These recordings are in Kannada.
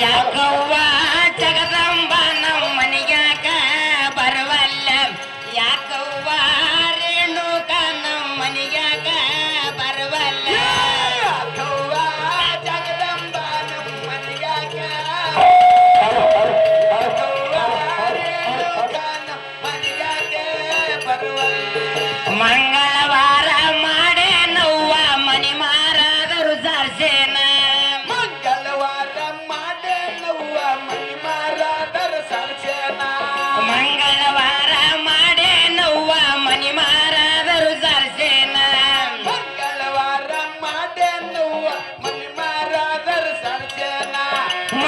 ಯಾಕವ್ವ ಜಗದಂಬ ನಮ್ಮ ಮನೆಯಾಗ ಬರವಲ್ಲ? ಯಾಕವ್ವ ರೇಣುಕ ನಮ್ಮ ಮನೆಯಾಗ ಬರವಲ್ಲ? ಯಾಕವ್ವ ಜಗದಂಬ ನಮ್ಮ ಮನೆಯಾಗ ಯಾಕವ್ವ ರೇಣುಕ ನಮ್ಮ ಮನೆಯಾಗ ಬರವಲ್ಲ?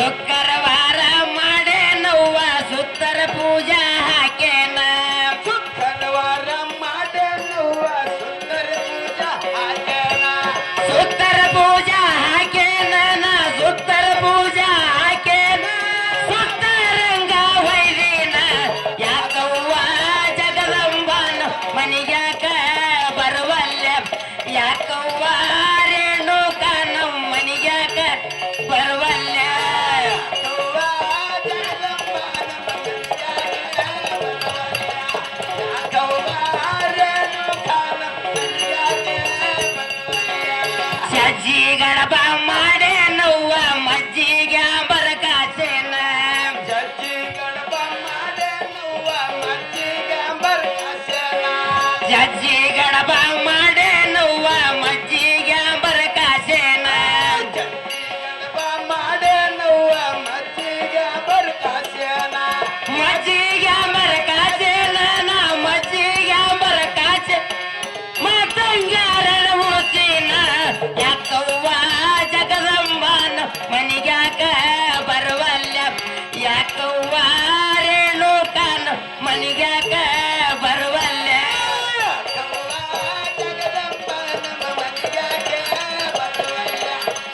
ಶುಕ್ರವಾರ ಮಾಡೆ ನವ್ವ ಸುತ್ತರ ಪೂಜಾ ಅಜ್ಜಿ ಗಣಪ ಮಾಡೆ ನವ್ವ ಮಜ್ಜಿಗೆ ಬರಕಾಸೇನ ಜಜ್ಜಿ ಗಣಪ ಮಾಡೆ ಮಜ್ಜಿ ಗ್ಯಾ ಬರಕಾಸೇನ ಜಜ್ಜಿ ಜಜ್ಜಿ ಬರಕಾಸೇನ ಮಜ್ಜಿ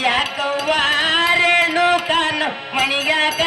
ಯಾಕವ್ವಾರೇನು ಕಾನು ಮಣಿಗಾಕ